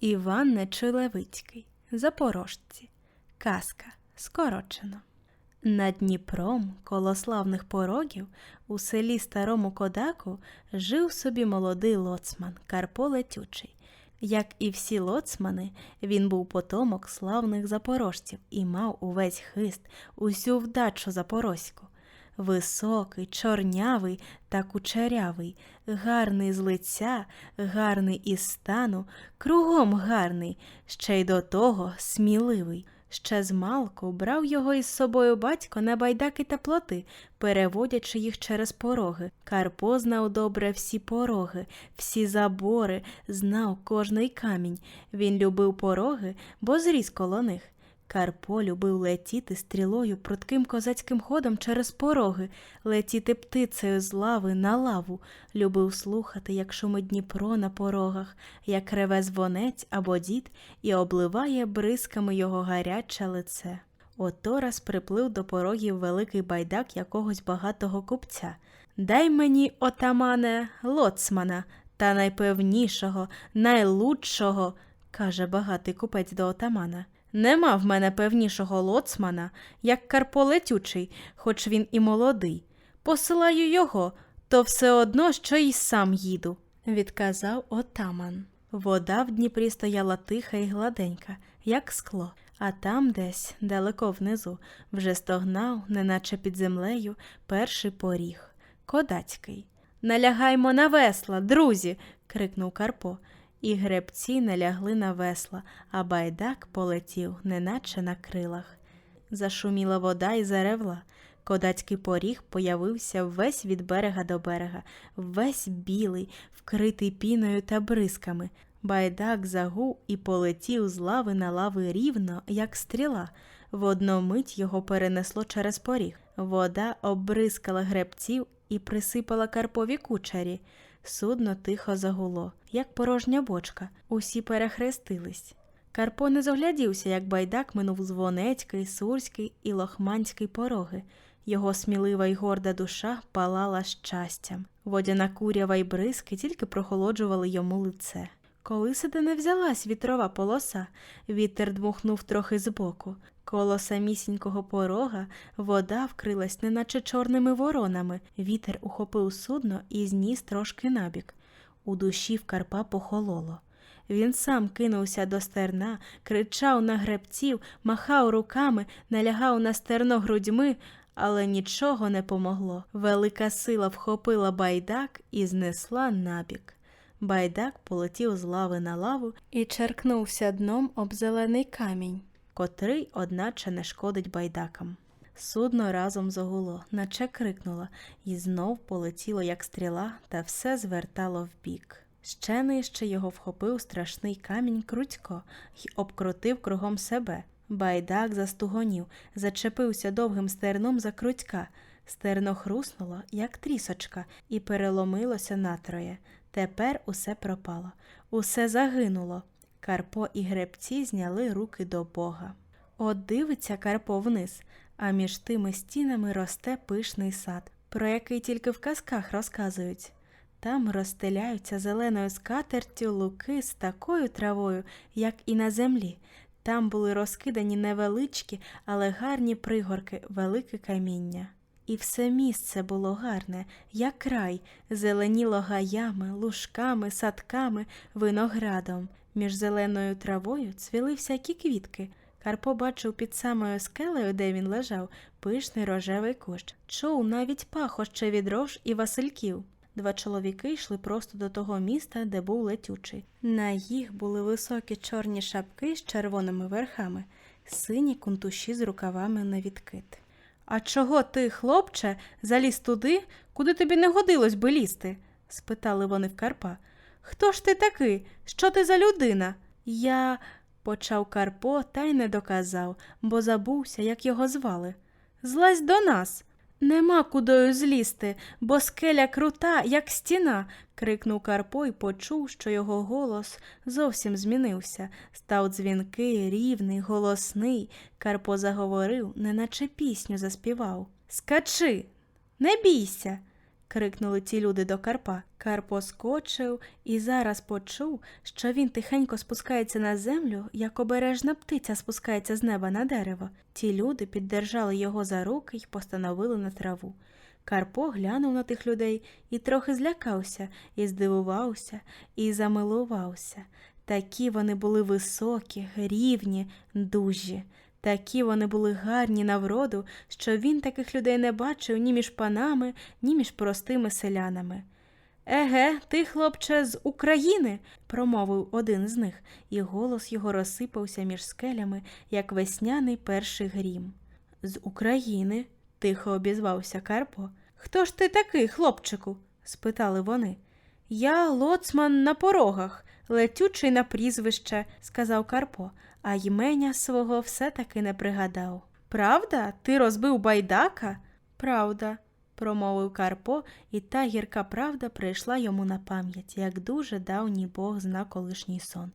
Іван Нечилевицький. Запорожці. Казка. Скорочено. Над Дніпром, коло славних порогів, у селі Старому Кодаку жив собі молодий лоцман Карпо Летючий. Як і всі лоцмани, він був потомок славних запорожців і мав увесь хист, усю вдачу запорозьку. Високий, чорнявий та кучерявий, гарний з лиця, гарний із стану, кругом гарний, ще й до того сміливий. Ще змалку брав його із собою батько на байдаки та плоти, переводячи їх через пороги. Карпо знав добре всі пороги, всі забори, знав кожний камінь. Він любив пороги, бо зріс коло них. Карпо любив летіти стрілою прутким козацьким ходом через пороги, летіти птицею з лави на лаву, любив слухати, як шумить Дніпро на порогах, як реве звонець або дід і обливає бризками його гаряче лице. Ото раз приплив до порогів великий байдак якогось багатого купця. Дай мені, отамане, лоцмана, та найпевнішого, найлучшого, каже багатий купець до отамана. Нема в мене певнішого лоцмана, як Карпо Летючий, хоч він і молодий. Посилаю його, то все одно, що й сам їду, відказав отаман. Вода в Дніпрі стояла тиха і гладенька, як скло, а там десь, далеко внизу, вже стогнав, неначе під землею, перший поріг кодацький. Налягаймо на весла, друзі. крикнув Карпо. І гребці налягли на весла, а байдак полетів, неначе на крилах. Зашуміла вода і заревла. Кодацький поріг появився весь від берега до берега, весь білий, вкритий піною та бризками. Байдак загув і полетів з лави на лави рівно, як стріла. В одну мить його перенесло через поріг. Вода обрискала гребців і присипала Карпові кучері. Судно тихо загуло, як порожня бочка. Усі перехрестились. Карпо не зоглядівся, як байдак минув Звонецький, Сурський і Лохманський пороги. Його смілива й горда душа палала щастям. Водяна курява й бризки тільки прохолоджували йому лице. Коли сиде не взялась вітрова полоса, вітер дмухнув трохи збоку. Коло самісінького порога вода вкрилась неначе чорними воронами. Вітер ухопив судно і зніс трошки набік. У душі в Карпа похололо. Він сам кинувся до стерна, кричав на гребців, махав руками, налягав на стерно грудьми, але нічого не помогло. Велика сила вхопила байдак і знесла набік. Байдак полетів з лави на лаву і черкнувся дном об зелений камінь, котрий, одначе, не шкодить байдакам. Судно разом загуло, наче крикнуло, і знов полетіло, як стріла, та все звертало вбік. Ще нижче його вхопив страшний камінь Крутько й обкрутив кругом себе. Байдак застугонів, зачепився довгим стерном за крутька. Стерно хруснуло, як трісочка, і переломилося натроє. Тепер усе пропало, усе загинуло. Карпо і гребці зняли руки до Бога. От дивиться Карпо вниз, а між тими стінами росте пишний сад, про який тільки в казках розказують. Там розстеляються зеленою скатертю луки з такою травою, як і на землі. Там були розкидані невеличкі, але гарні пригорки, велике каміння. І все місце було гарне, як край, зеленіло гаями, лужками, садками, виноградом. Між зеленою травою цвіли всякі квітки. Карпо бачив під самою скелею, де він лежав, пишний рожевий кущ. Чув навіть пахоще від рож і васильків. Два чоловіки йшли просто до того міста, де був летючий. На їх були високі чорні шапки з червоними верхами, сині кунтуші з рукавами на відкид. А чого ти, хлопче, заліз туди, куди тобі не годилось би лізти? спитали вони в Карпа. Хто ж ти такий? Що ти за людина? Я. почав Карпо та й не доказав, бо забувся, як його звали. Злазь до нас. Нема кудою злізти, бо скеля крута, як стіна. крикнув Карпо і почув, що його голос зовсім змінився. Став дзвінкий, рівний, голосний. Карпо заговорив, неначе пісню заспівав. Скачи, не бійся. Крикнули ті люди до Карпа. Карпо скочив і зараз почув, що він тихенько спускається на землю, як обережна птиця спускається з неба на дерево. Ті люди піддержали його за руки й постановили на траву. Карпо глянув на тих людей і трохи злякався, і здивувався, і замилувався. Такі вони були високі, рівні, дужі. Такі вони були гарні на вроду, що він таких людей не бачив ні між панами, ні між простими селянами. Еге, ти, хлопче, з України, промовив один з них, і голос його розсипався між скелями, як весняний перший грім. З України, тихо обізвався Карпо. Хто ж ти такий, хлопчику? спитали вони. Я лоцман на порогах, летючий на прізвище, сказав Карпо, а ймення свого все-таки не пригадав. Правда, ти розбив байдака? Правда, промовив Карпо, і та гірка правда прийшла йому на пам'ять, як дуже давній Бог зна колишній сон.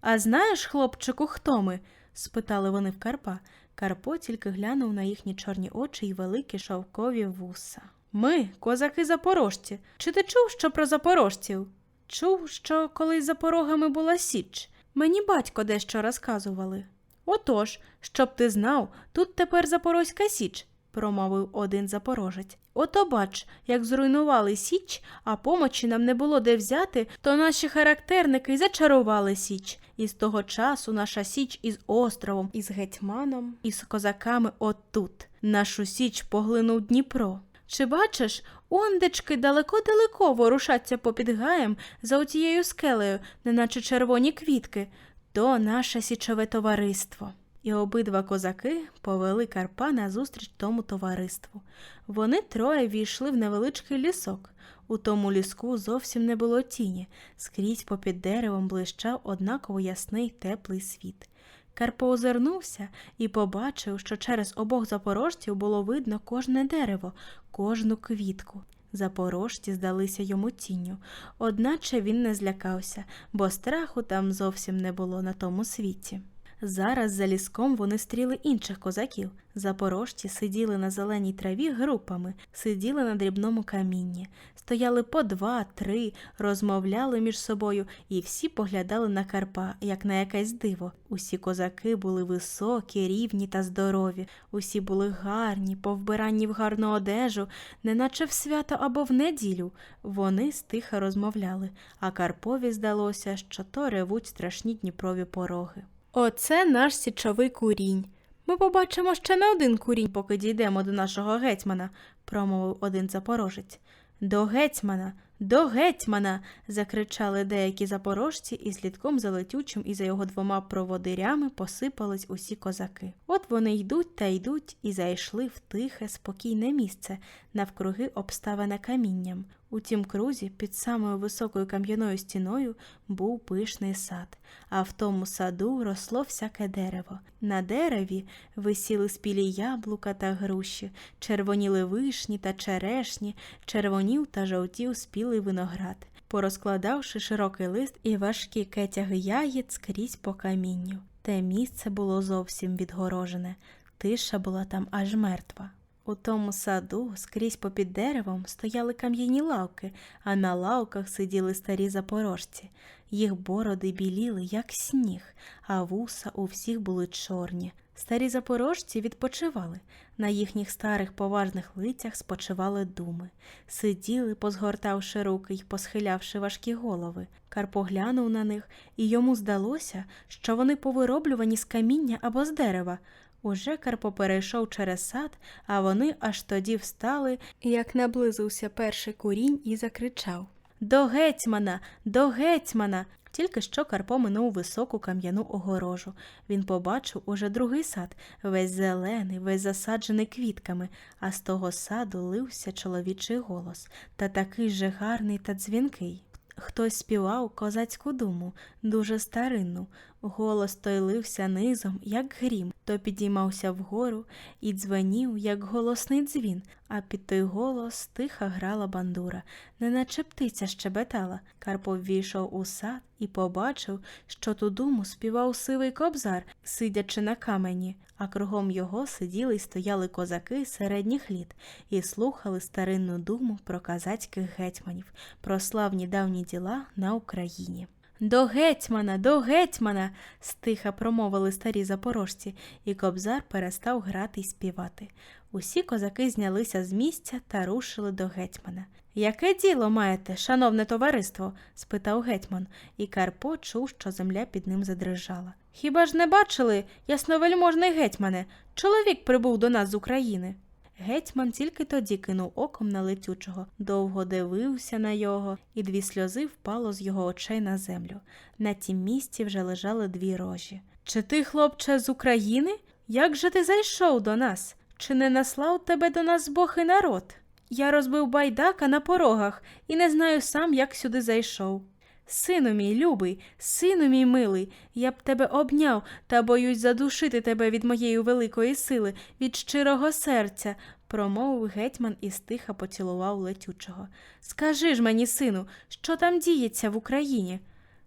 А знаєш, хлопчику, хто ми? спитали вони в Карпа. Карпо тільки глянув на їхні чорні очі й великі шовкові вуса. Ми, козаки запорожці. Чи ти чув, що про запорожців? Чув, що колись за порогами була Січ. Мені батько дещо розказували. Отож, щоб ти знав, тут тепер Запорозька Січ, промовив один запорожець. Ото бач, як зруйнували Січ, а помочі нам не було де взяти, то наші характерники зачарували Січ. І з того часу наша Січ із островом, із гетьманом, із козаками отут. Нашу Січ поглинув Дніпро. Чи бачиш, ондечки далеко-далеко ворушаться попід гаєм за отією скелею, неначе червоні квітки, то наше січове товариство. І обидва козаки повели Карпа назустріч тому товариству. Вони троє війшли в невеличкий лісок. У тому ліску зовсім не було тіні, скрізь попід деревом блищав однаково ясний теплий світ. Карпо озирнувся і побачив, що через обох запорожців було видно кожне дерево, кожну квітку. Запорожці здалися йому тінню, одначе він не злякався, бо страху там зовсім не було на тому світі. Зараз за ліском вони стріли інших козаків. Запорожці сиділи на зеленій траві групами, сиділи на дрібному камінні, стояли по два, три, розмовляли між собою і всі поглядали на Карпа, як на якесь диво. Усі козаки були високі, рівні та здорові, усі були гарні, повбиранні в гарну одежу, неначе в свято або в неділю. Вони стиха розмовляли, а Карпові здалося, що то ревуть страшні Дніпрові пороги. Оце наш січовий курінь. Ми побачимо ще не один курінь, поки дійдемо до нашого гетьмана, промовив один запорожець. До гетьмана, до гетьмана. закричали деякі запорожці, і слідком за летючим і за його двома проводирями посипались усі козаки. От вони йдуть та йдуть і зайшли в тихе, спокійне місце, навкруги обставлене камінням. У тім крузі, під самою високою кам'яною стіною, був пишний сад, а в тому саду росло всяке дерево. На дереві висіли спілі яблука та груші, червоніли вишні та черешні, червонів та жовтів спілий виноград, порозкладавши широкий лист і важкі кетяги яєць скрізь по камінню. Те місце було зовсім відгорожене, тиша була там аж мертва. У тому саду скрізь попід деревом стояли кам'яні лавки, а на лавках сиділи старі запорожці. Їх бороди біліли, як сніг, а вуса у всіх були чорні. Старі запорожці відпочивали. На їхніх старих поважних лицях спочивали думи. Сиділи, позгортавши руки й посхилявши важкі голови. Карпо глянув на них, і йому здалося, що вони повироблювані з каміння або з дерева. Уже Карпо перейшов через сад, а вони аж тоді встали, як наблизився перший курінь і закричав До гетьмана, до гетьмана. Тільки що Карпо минув високу кам'яну огорожу. Він побачив уже другий сад, весь зелений, весь засаджений квітками, а з того саду лився чоловічий голос, та такий же гарний та дзвінкий. Хтось співав козацьку думу, дуже старинну. Голос той лився низом, як грім, то підіймався вгору і дзвенів, як голосний дзвін, а під той голос тиха грала бандура, неначе птиця щебетала. Карпо ввійшов у сад і побачив, що ту думу співав сивий кобзар, сидячи на камені, а кругом його сиділи й стояли козаки середніх літ і слухали старинну думу про казацьких гетьманів, про славні давні діла на Україні. До гетьмана, до гетьмана. стиха промовили старі запорожці, і кобзар перестав грати й співати. Усі козаки знялися з місця та рушили до гетьмана. Яке діло маєте, шановне товариство? спитав гетьман, і Карпо чув, що земля під ним задрижала. Хіба ж не бачили, ясновельможний гетьмане? Чоловік прибув до нас з України. Гетьман тільки тоді кинув оком на летючого, довго дивився на його, і дві сльози впало з його очей на землю. На тім місці вже лежали дві рожі. Чи ти, хлопче, з України? Як же ти зайшов до нас? Чи не наслав тебе до нас Бог і народ? Я розбив байдака на порогах і не знаю сам, як сюди зайшов. Сину мій любий, сину мій милий, я б тебе обняв та боюсь задушити тебе від моєї великої сили, від щирого серця, промовив гетьман і стиха поцілував летючого. Скажи ж мені, сину, що там діється в Україні?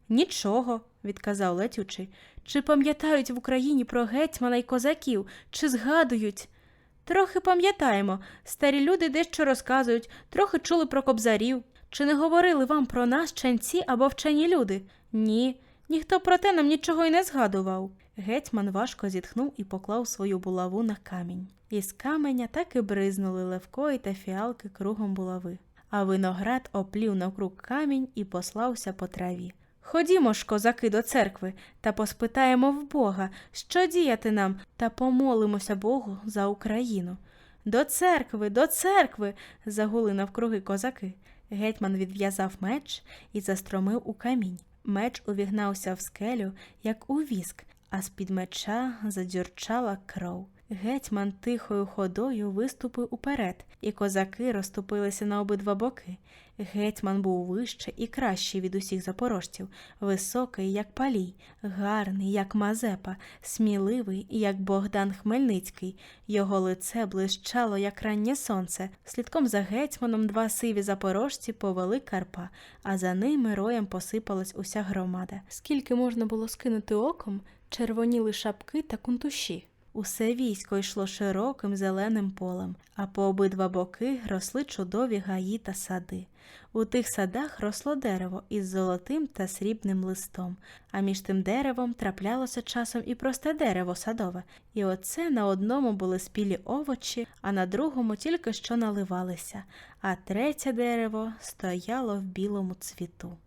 Нічого, відказав летючий. Чи пам'ятають в Україні про гетьмана й козаків, чи згадують? Трохи пам'ятаємо. Старі люди дещо розказують, трохи чули про кобзарів. Чи не говорили вам про нас ченці або вчені люди? Ні, ніхто про те нам нічого й не згадував. Гетьман важко зітхнув і поклав свою булаву на камінь. Із каменя так і бризнули левкої та фіалки кругом булави, а виноград оплів навкруг камінь і послався по траві. Ходімо ж, козаки, до церкви та поспитаємо в Бога, що діяти нам, та помолимося Богу за Україну. До церкви, до церкви. загули навкруги козаки. Гетьман відв'язав меч і застромив у камінь. Меч увігнався в скелю, як у віск, а з-під меча задзюрчала кров. Гетьман тихою ходою виступив уперед, і козаки розступилися на обидва боки. Гетьман був вище і кращий від усіх запорожців, високий, як палій, гарний, як Мазепа, сміливий, як Богдан Хмельницький. Його лице блищало, як раннє сонце. Слідком за гетьманом два сиві запорожці повели Карпа, а за ними роєм посипалась уся громада. Скільки можна було скинути оком, червоніли шапки та кунтуші. Усе військо йшло широким зеленим полем, а по обидва боки росли чудові гаї та сади. У тих садах росло дерево із золотим та срібним листом, а між тим деревом траплялося часом і просте дерево садове, і оце на одному були спілі овочі, а на другому тільки що наливалися, а третє дерево стояло в білому цвіту.